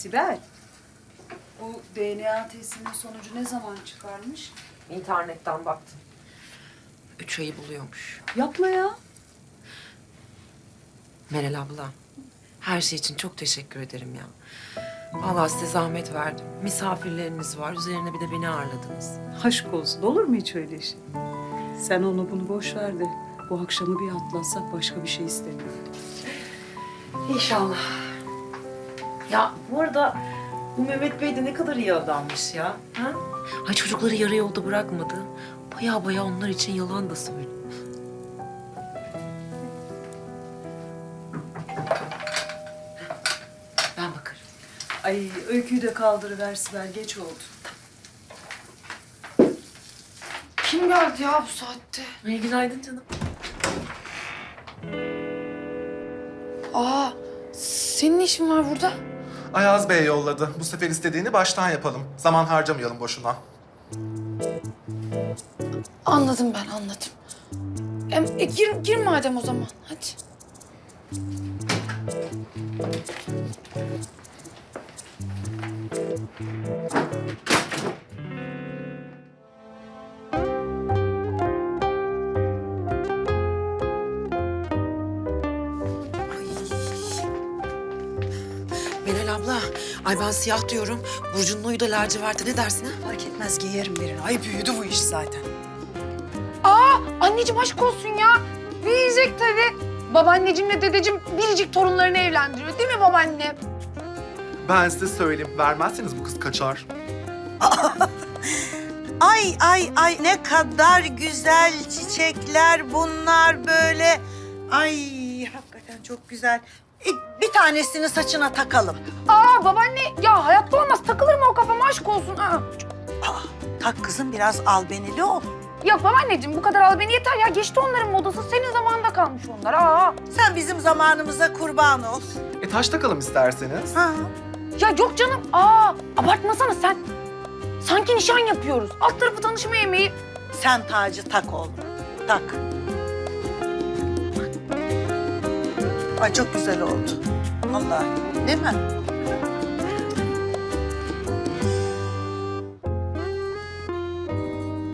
Sibel, bu DNA testinin sonucu ne zaman çıkarmış? İnternetten baktım. Üç ayı buluyormuş. Yapma ya. Meral abla, her şey için çok teşekkür ederim ya. Vallahi size zahmet verdim. Misafirleriniz var, üzerine bir de beni ağırladınız. Aşk olsun. Olur mu hiç öyle şey? Sen onu bunu boş ver de bu akşamı bir atlatsak başka bir şey istemiyorum. İnşallah. Ya bu arada bu Mehmet Bey de ne kadar iyi adammış ya. Ha? Ay çocukları yarı yolda bırakmadı. Baya baya onlar için yalan da söyledi. Ben bakarım. Ay öyküyü de kaldırıver Sibel. Geç oldu. Kim geldi ya bu saatte? İyi günaydın canım. Aa, senin ne işin var burada? Ayaz Bey yolladı. Bu sefer istediğini baştan yapalım. Zaman harcamayalım boşuna. Anladım ben, anladım. Em, e, gir, gir madem o zaman, hadi. Ay ben siyah diyorum. Burcu'nun oyu da laciverte. Ne dersin ha? Fark etmez giyerim birini. Ay büyüdü bu iş zaten. Aa, anneciğim aşk olsun ya. Büyüyecek tabii. Babaanneciğimle dedeciğim biricik torunlarını evlendiriyor değil mi babaanne? Ben size söyleyeyim. Vermezseniz bu kız kaçar. Ay ay ay ne kadar güzel çiçekler bunlar böyle. Ay hakikaten çok güzel. E, bir tanesini saçına takalım. Aa babaanne ya hayatta olmaz takılır mı o kafama aşk olsun. Aa. Aa, tak kızım biraz albenili ol. Ya babaanneciğim bu kadar al beni yeter ya. Geçti onların modası. Senin zamanında kalmış onlar. Aa. Sen bizim zamanımıza kurban ol. E taş takalım isterseniz. Ha. Ya yok canım. Aa, abartmasana sen. Sanki nişan yapıyoruz. Alt tarafı tanışma yemeği. Sen tacı tak oğlum. Tak. Ay çok güzel oldu. Vallahi değil mi?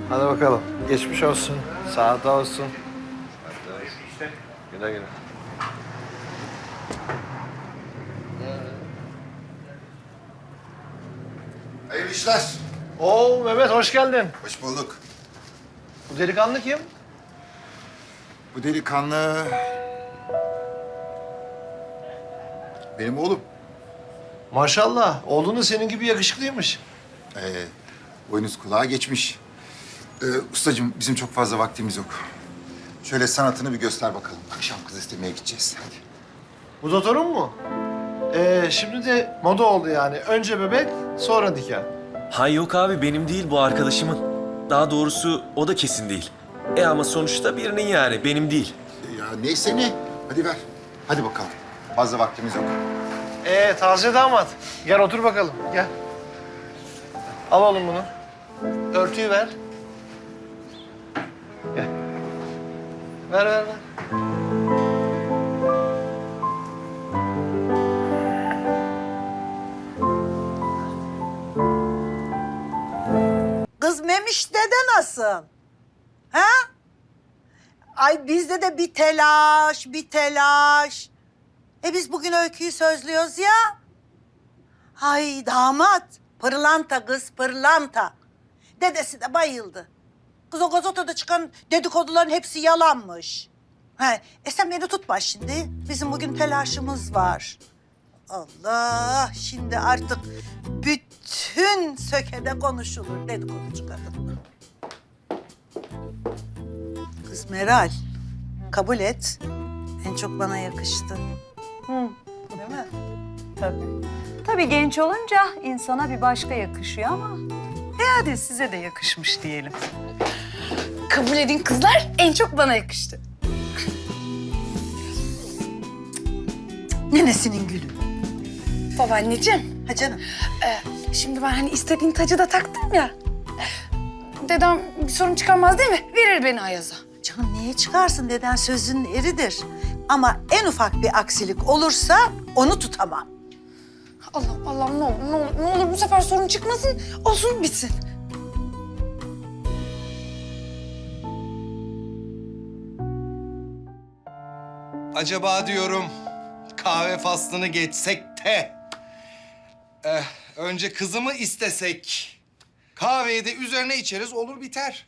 Hadi bakalım. Geçmiş olsun. Sağda olsun. Güle güle. Hayırlı işler. Oo Mehmet hoş geldin. Hoş bulduk. Bu delikanlı kim? Bu delikanlı... Benim oğlum. Maşallah. Oğlun da senin gibi yakışıklıymış. Ee, boynuz kulağa geçmiş. Ee, ustacığım bizim çok fazla vaktimiz yok. Şöyle sanatını bir göster bakalım. Akşam kız istemeye gideceğiz. Hadi. Bu da torun mu? Ee, şimdi de moda oldu yani. Önce bebek, sonra nikah. Hay yok abi benim değil bu arkadaşımın. Daha doğrusu o da kesin değil. E ama sonuçta birinin yani benim değil. Ya neyse ne. Hadi ver. Hadi bakalım. Fazla vaktimiz yok. Ee, taze damat. Gel otur bakalım. Gel. Al oğlum bunu. Örtüyü ver. Gel. Ver, ver, ver. Kız Memiş dede nasıl? Ha? Ay bizde de bir telaş, bir telaş. E biz bugün öyküyü sözlüyoruz ya. Ay damat, pırlanta kız, pırlanta. Dedesi de bayıldı. Kız o gazetede çıkan dedikoduların hepsi yalanmış. He, e sen beni tutma şimdi. Bizim bugün telaşımız var. Allah, şimdi artık bütün sökede konuşulur dedikoducu kadın. Kız Meral, kabul et. En çok bana yakıştı. Hı, değil mi? Tabii. Tabii genç olunca insana bir başka yakışıyor ama... E hadi size de yakışmış diyelim. Kabul edin kızlar en çok bana yakıştı. Nenesinin gülü. Babaanneciğim. Ha canım. e, şimdi ben hani istediğin tacı da taktım ya. Dedem bir sorun çıkarmaz değil mi? Verir beni Ayaz'a. Canım niye çıkarsın deden sözünün eridir. Ama en ufak bir aksilik olursa onu tutamam. Allah Allah ne olur, ne olur, ne olur bu sefer sorun çıkmasın. Olsun bitsin. Acaba diyorum kahve faslını geçsek de eh, önce kızımı istesek. Kahveyi de üzerine içeriz olur biter.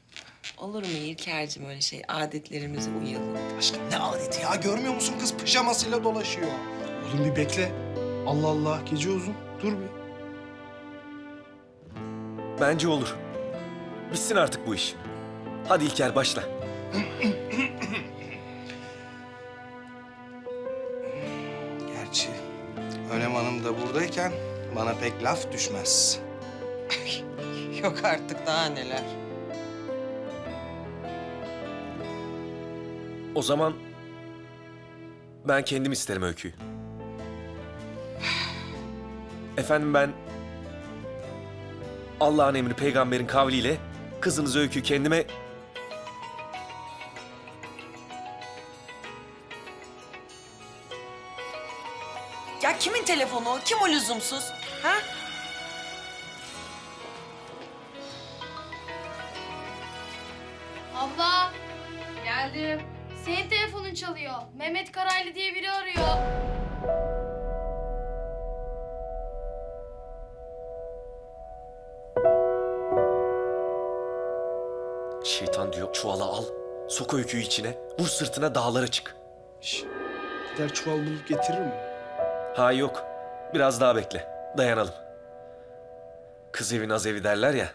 Olur mu İlker'cim öyle şey? Adetlerimize uyalım. Aşkım ne adeti ya görmüyor musun kız pijamasıyla dolaşıyor. Oğlum bir bekle. Allah Allah gece uzun. Dur bir. Bence olur. Bitsin artık bu iş. Hadi İlker başla. Gerçi Önem Hanım da buradayken bana pek laf düşmez. Yok artık daha neler. O zaman ben kendim isterim öyküyü. Efendim ben Allah'ın emri peygamberin kavliyle kızınız öyküyü kendime Ya kimin telefonu o? Kim o lüzumsuz? Ha? Abla. Geldim. Senin telefonun çalıyor. Mehmet Karaylı diye biri arıyor. şeytan diyor çuvala al. Sok öyküyü içine. Vur sırtına dağlara çık. Şş, gider çuval bulup getirir mi? Ha yok. Biraz daha bekle. Dayanalım. Kız evi naz evi derler ya.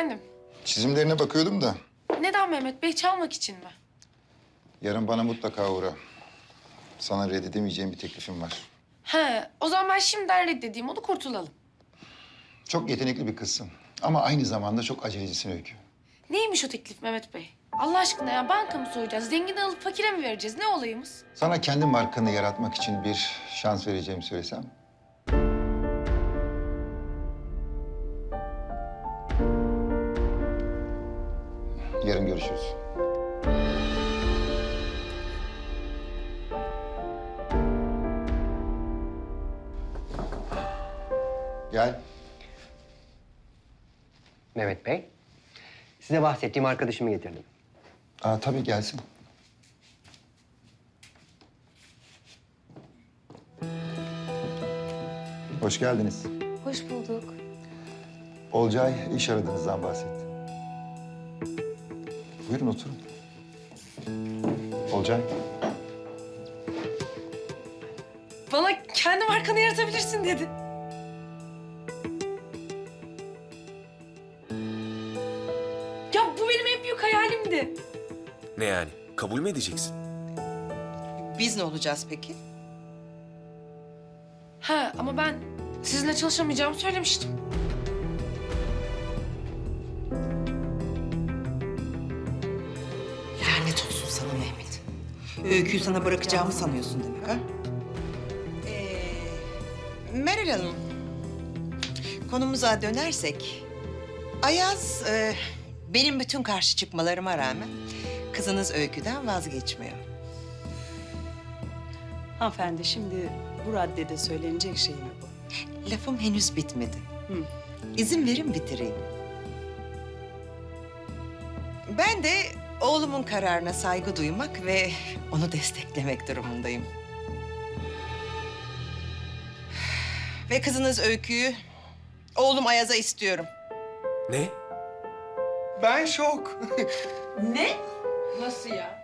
Efendim, Çizimlerine bakıyordum da neden Mehmet Bey çalmak için mi? yarın bana mutlaka uğra. Sana reddedemeyeceğim bir teklifim var. He, o zaman ben şimdiden reddedeyim onu kurtulalım. Çok yetenekli bir kızsın ama aynı zamanda çok acelecisin Öykü. Neymiş o teklif Mehmet Bey? Allah aşkına ya banka mı soyacağız? Zengin alıp fakire mi vereceğiz? Ne olayımız? Sana kendi markanı yaratmak için bir şans vereceğimi söylesem. Yarın görüşürüz. Gel. Mehmet Bey, size bahsettiğim arkadaşımı getirdim. Aa, tabii gelsin. Hoş geldiniz. Hoş bulduk. Olcay iş aradığınızdan bahsetti. Buyurun oturun. Olcay. Bana kendi markanı yaratabilirsin dedi. Ya bu benim en büyük hayalimdi. Ne yani? Kabul mü edeceksin? Biz ne olacağız peki? Ha ama ben sizinle çalışamayacağımı söylemiştim. Öyküyü sana bırakacağımı sanıyorsun demek ha? Ee, Meral Hanım, konumuza dönersek... Ayaz, e, benim bütün karşı çıkmalarıma rağmen kızınız Öykü'den vazgeçmiyor. Hanımefendi şimdi bu raddede söylenecek şey mi bu? Lafım henüz bitmedi. İzin verin bitireyim. Ben de oğlumun kararına saygı duymak ve onu desteklemek durumundayım. Ve kızınız Öykü'yü oğlum Ayaz'a istiyorum. Ne? Ben şok. Ne? Nasıl ya?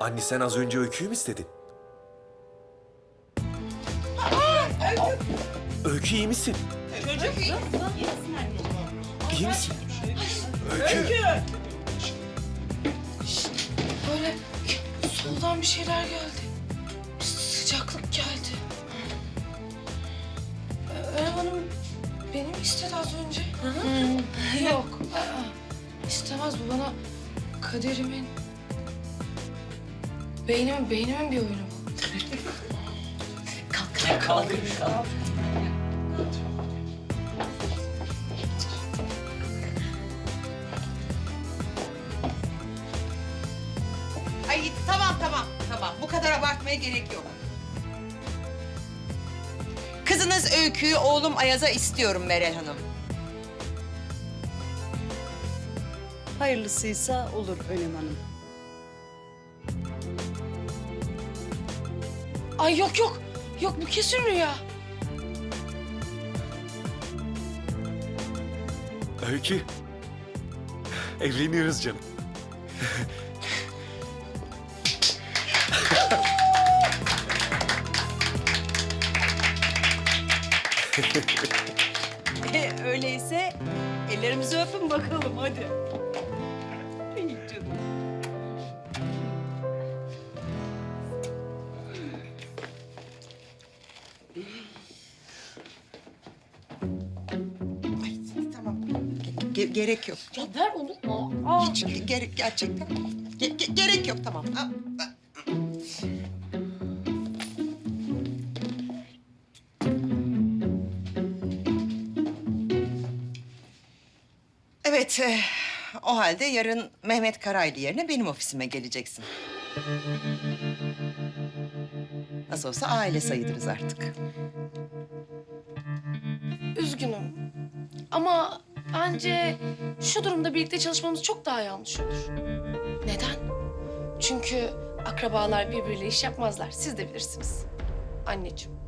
Anne sen az önce öyküyü mü istedin? Öykü iyi misin? İyi misin? Öykü. Böyle soldan bir şeyler geldi. Sıcaklık geldi. Önem Hanım beni mi istedi az önce? Yok. aa, istemez bu bana kaderimin... Beynimin, beynimin bir oyunu bu. Konuşmaya gerek yok. Kızınız Öykü'yü oğlum Ayaz'a istiyorum Meral Hanım. Hayırlısıysa olur Önem Hanım. Ay yok yok. Yok bu kesin rüya. Öykü. Evleniyoruz canım. Ge- gerek yok. Ya ver onu. Aa. Hiç ge- gerek gerçekten. Ge- ge- gerek yok tamam. Aa. Evet, eh, o halde yarın Mehmet Karaylı yerine benim ofisime geleceksin. Nasıl olsa aile sayılırız artık. Üzgünüm. Ama bence şu durumda birlikte çalışmamız çok daha yanlış olur. Neden? Çünkü akrabalar birbiriyle iş yapmazlar. Siz de bilirsiniz. Anneciğim.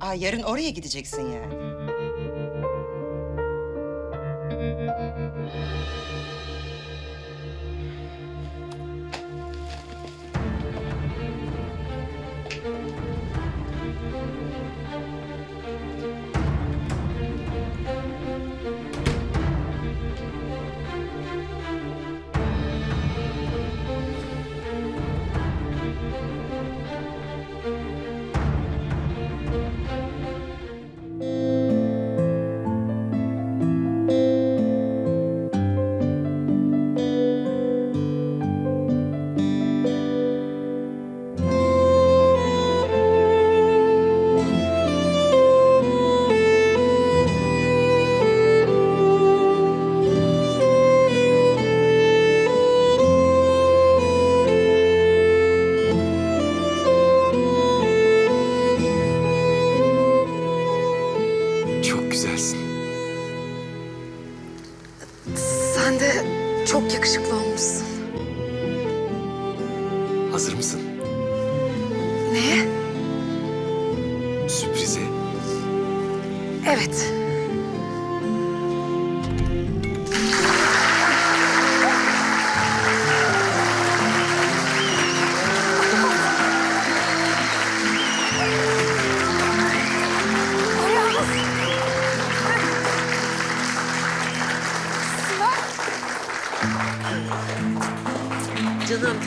Aa, yarın oraya gideceksin yani.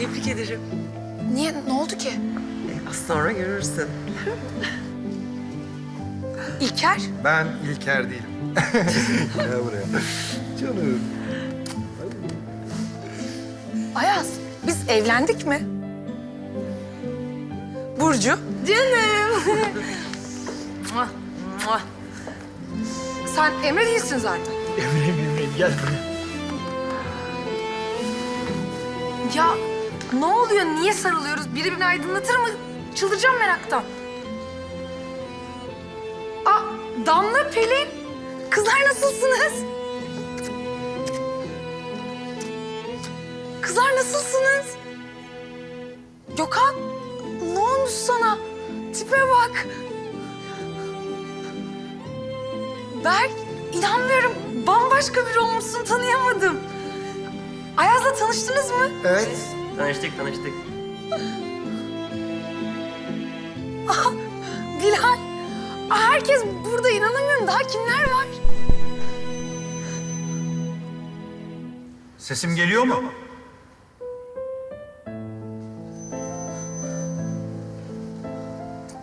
Tebrik ederim. Niye? Ne oldu ki? Az sonra görürsün. İlker? Ben İlker değilim. Gel buraya. Canım. Ayaz, biz evlendik mi? Burcu? Canım. Sen Emre değilsin zaten. Emre'yim Emre'yim gel buraya. Ya ne oluyor? Niye sarılıyoruz? Biri beni aydınlatır mı? Çıldıracağım meraktan. Aa, Damla, Pelin. Kızlar nasılsınız? Kızlar nasılsınız? Gökhan, ne olmuş sana? Tipe bak. Berk, inanmıyorum. Bambaşka biri olmuşsun, tanıyamadım. Ayaz'la tanıştınız mı? Evet. Tanıştık tanıştık. Bilal. Aa, herkes burada inanamıyorum. Daha kimler var? Sesim geliyor mu?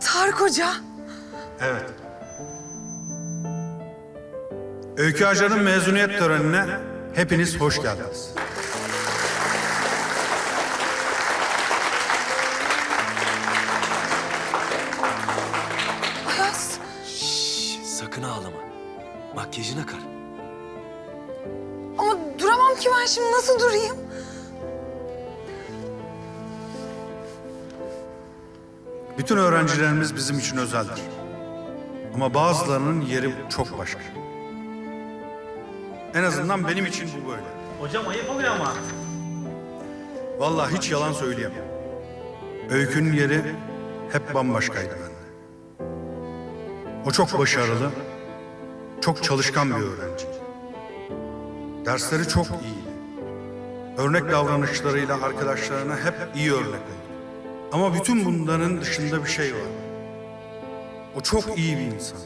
Tarık Hoca. Evet. Öykü Ajan'ın mezuniyet törenine hepiniz hoş geldiniz. Bütün öğrencilerimiz bizim için özeldir. Ama bazılarının yeri çok başka. En azından benim için bu böyle. Hocam ayıp oluyor ama. Vallahi hiç yalan söyleyemem. Öykünün yeri hep bambaşkaydı bende. O çok başarılı, çok çalışkan bir öğrenci. Dersleri çok iyiydi. Örnek davranışlarıyla arkadaşlarına hep iyi örnek oldu. Ama bütün bunların dışında bir şey var. O çok iyi bir insan.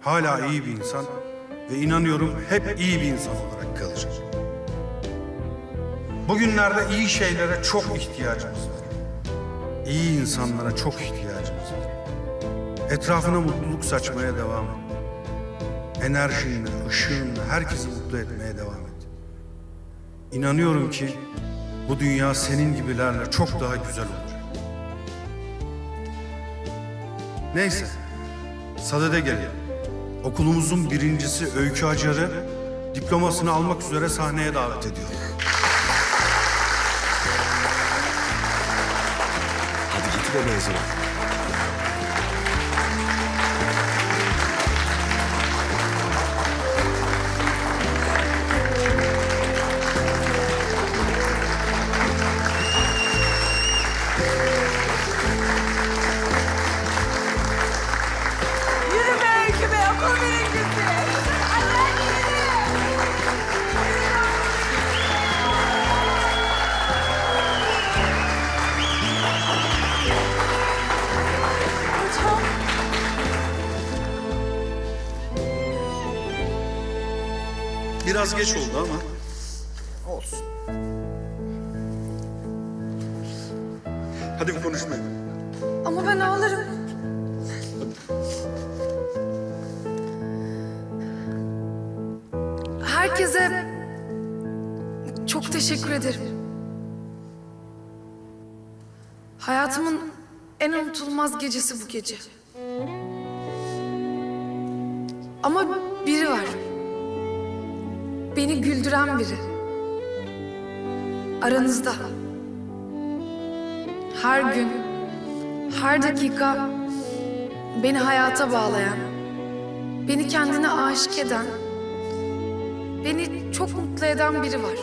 Hala iyi bir insan ve inanıyorum hep iyi bir insan olarak kalacak. Bugünlerde iyi şeylere çok ihtiyacımız var. İyi insanlara çok ihtiyacımız var. Etrafına mutluluk saçmaya devam et. Enerjinle, ışığınla herkesi mutlu etmeye devam et. İnanıyorum ki bu dünya senin gibilerle çok daha güzel olacak. Neyse, sadede gelelim. Okulumuzun birincisi Öykü Acar'ı diplomasını almak üzere sahneye davet ediyorum. Hadi git de mezun ol. Hadi bir konuşmayalım. Ama ben ağlarım. Herkese çok teşekkür ederim. Hayatımın en unutulmaz gecesi bu gece. Ama biri var. Beni güldüren biri. Aranızda. Her gün, her dakika beni hayata bağlayan, beni kendine aşık eden, beni çok mutlu eden biri var.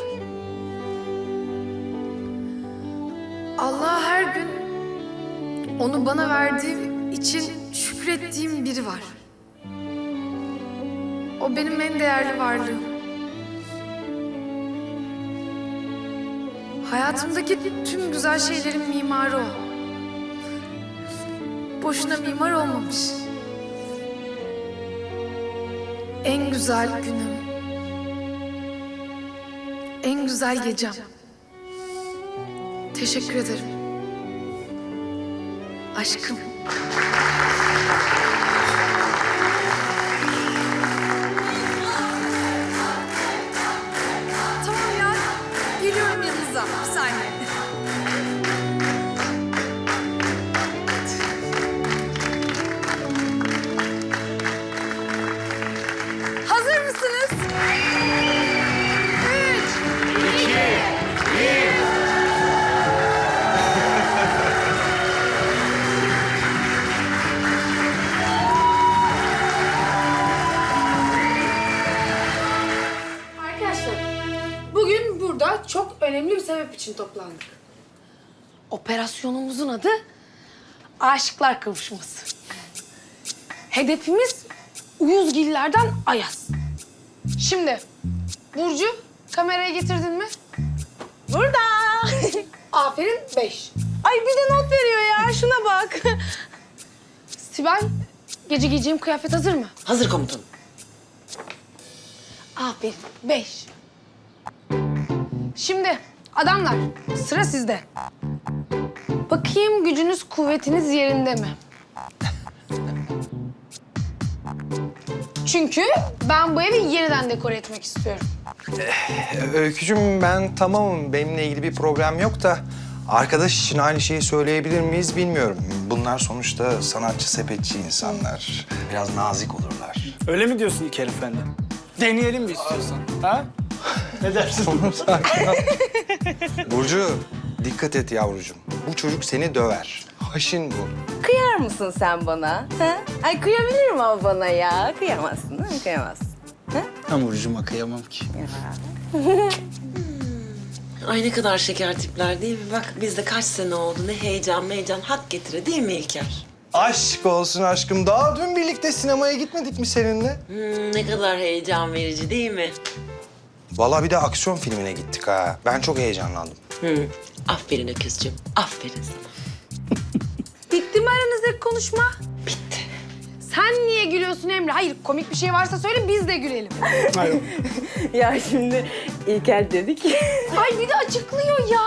Allah'a her gün onu bana verdiğim için şükrettiğim biri var. O benim en değerli varlığım. Hayatımdaki tüm güzel şeylerin mimarı o. Boşuna mimar olmamış. En güzel günüm. En güzel gecem. Teşekkür ederim. Aşkım. Sebep için toplandık. Operasyonumuzun adı Aşıklar Kavuşması. Hedefimiz Uyuzgillerden Ayaz. Şimdi Burcu kamerayı getirdin mi? Burada. Aferin beş. Ay bir de not veriyor ya şuna bak. Sibel gece giyeceğim kıyafet hazır mı? Hazır komutanım. Aferin. Beş. Şimdi adamlar sıra sizde. Bakayım gücünüz kuvvetiniz yerinde mi? Çünkü ben bu evi yeniden dekore etmek istiyorum. Öykücüm ben tamamım. Benimle ilgili bir problem yok da... Arkadaş için aynı şeyi söyleyebilir miyiz bilmiyorum. Bunlar sonuçta sanatçı sepetçi insanlar. Biraz nazik olurlar. Öyle mi diyorsun İlker Efendi? Deneyelim mi istiyorsan? Ha? Ne dersin? Burcu dikkat et yavrucuğum. Bu çocuk seni döver. Haşin bu. Kıyar mısın sen bana? Ha? Ay kıyabilirim ama bana ya. Kıyamazsın değil mi? Kıyamazsın. Hamurcuma kıyamam ki. Ay ne kadar şeker tipler değil mi? Bak bizde kaç sene oldu. Ne heyecan heyecan hak getire değil mi İlker? Aşk olsun aşkım. Daha dün birlikte sinemaya gitmedik mi seninle? Hmm, ne kadar heyecan verici değil mi? Vallahi bir de aksiyon filmine gittik ha. Ben çok heyecanlandım. Hı. Aferin Öküzcüğüm. Aferin sana. Bitti mi aranızdaki konuşma? Bitti. Sen niye gülüyorsun Emre? Hayır komik bir şey varsa söyle biz de gülelim. Ya şimdi İlker dedi ki... Ay bir de açıklıyor ya.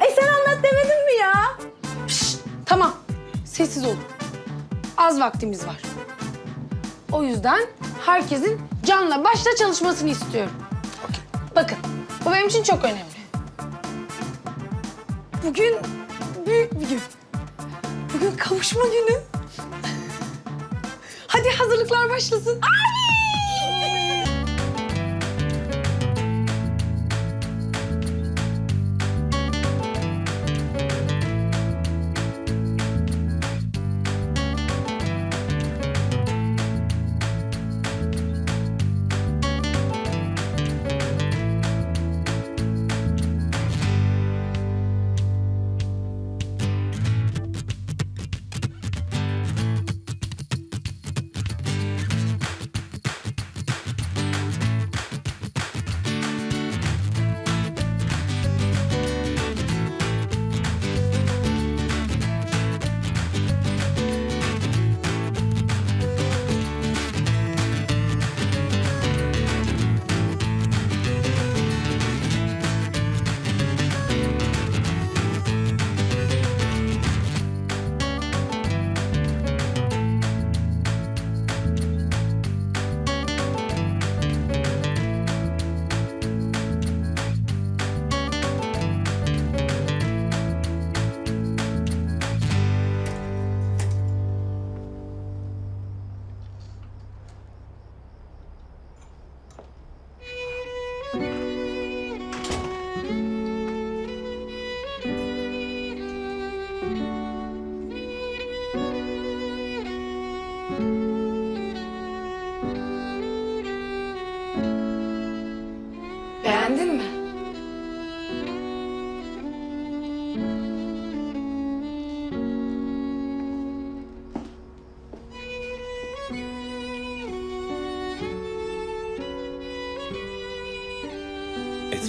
Ay sen anlat demedin mi ya? Tamam sessiz olun. Az vaktimiz var. O yüzden herkesin canla başla çalışmasını istiyorum. Bakın bu benim için çok önemli. Bugün büyük bir gün. Bugün kavuşma günü. Hadi hazırlıklar başlasın. Beğendin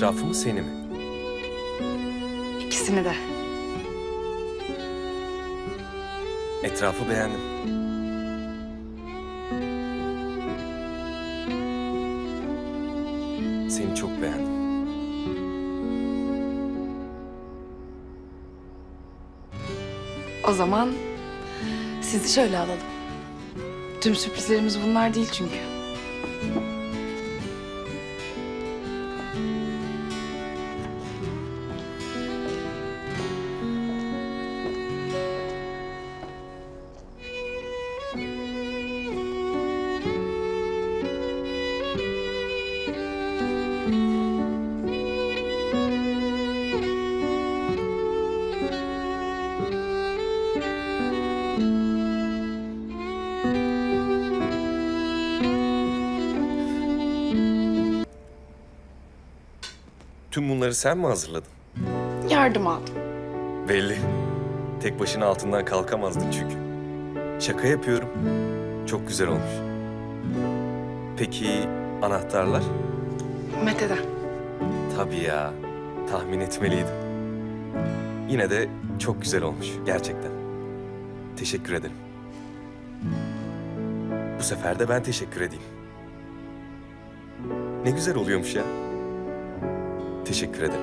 Etrafı mı seni mi? İkisini de. Etrafı beğendim. Seni çok beğendim. O zaman sizi şöyle alalım. Tüm sürprizlerimiz bunlar değil çünkü. Bunları sen mi hazırladın? Yardım aldım. Belli. Tek başına altından kalkamazdın çünkü. Şaka yapıyorum. Çok güzel olmuş. Peki anahtarlar? Mete'den. Tabii ya. Tahmin etmeliydim. Yine de çok güzel olmuş gerçekten. Teşekkür ederim. Bu sefer de ben teşekkür edeyim. Ne güzel oluyormuş ya. Teşekkür ederim.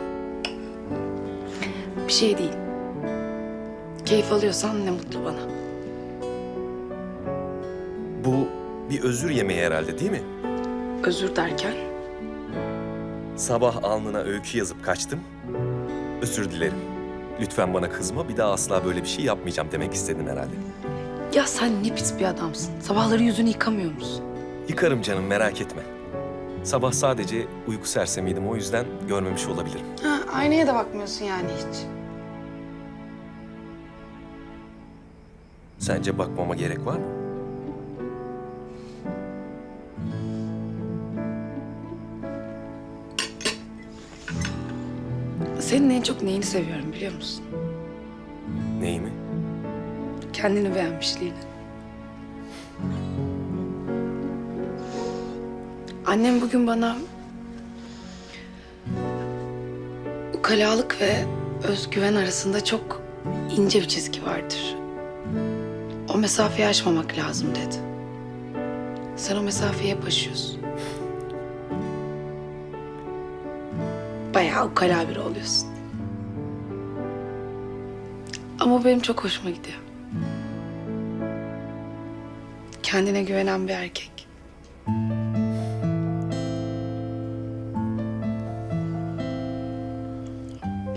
Bir şey değil. Keyif alıyorsan ne mutlu bana. Bu bir özür yemeği herhalde değil mi? Özür derken Sabah alnına öykü yazıp kaçtım. Özür dilerim. Lütfen bana kızma. Bir daha asla böyle bir şey yapmayacağım demek istedin herhalde. ya sen ne pis bir adamsın. Sabahları yüzünü yıkamıyor musun? Yıkarım canım merak etme. Sabah sadece uyku sersemiydim o yüzden görmemiş olabilirim. Ha, aynaya da bakmıyorsun yani hiç. Sence bakmama gerek var mı? Senin en çok neyini seviyorum biliyor musun? Neyi mi? Kendini beğenmişliğini. Annem bugün bana ukalalık ve özgüven arasında çok ince bir çizgi vardır. O mesafeyi aşmamak lazım dedi. Sen o mesafeyi hep aşıyorsun. Bayağı ukala biri oluyorsun. Ama benim çok hoşuma gidiyor. Kendine güvenen bir erkek.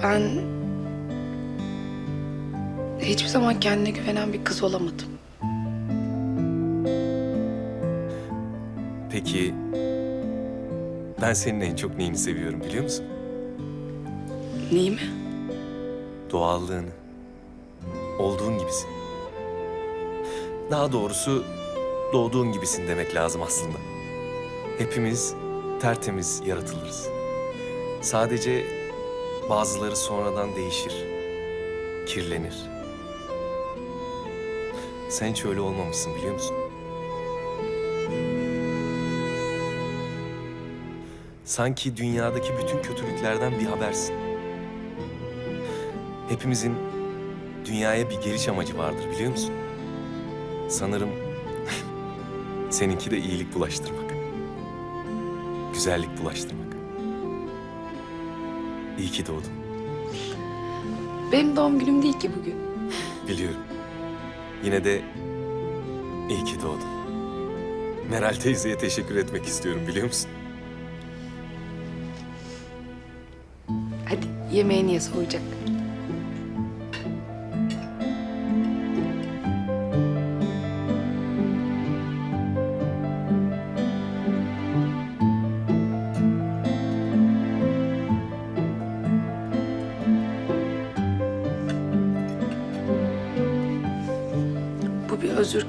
Ben hiçbir zaman kendine güvenen bir kız olamadım. Peki ben senin en çok neyini seviyorum biliyor musun? Neyi mi? Doğallığını. Olduğun gibisin. Daha doğrusu doğduğun gibisin demek lazım aslında. Hepimiz tertemiz yaratılırız. Sadece bazıları sonradan değişir, kirlenir. Sen hiç öyle olmamışsın biliyor musun? Sanki dünyadaki bütün kötülüklerden bir habersin. Hepimizin dünyaya bir geliş amacı vardır biliyor musun? Sanırım seninki de iyilik bulaştırmak. Güzellik bulaştırmak. İyi ki doğdun. Benim doğum günüm değil ki bugün. Biliyorum. Yine de iyi ki doğdun. Meral teyzeye teşekkür etmek istiyorum biliyor musun? Hadi yemeğini ye soğuyacak.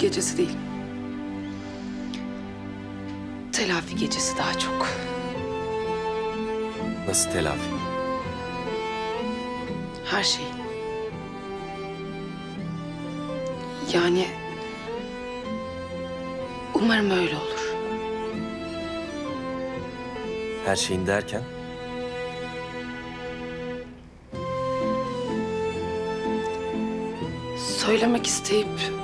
Gecesi değil. Telafi gecesi daha çok. Nasıl telafi? Her şey. Yani umarım öyle olur. Her şeyin derken Söylemek isteyip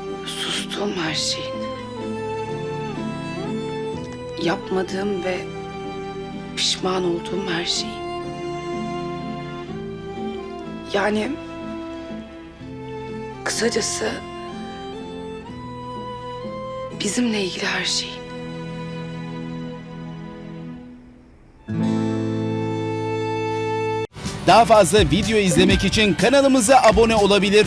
sustuğum her şeyin. Yapmadığım ve pişman olduğum her şeyin. Yani kısacası bizimle ilgili her şeyin. Daha fazla video izlemek için kanalımıza abone olabilir.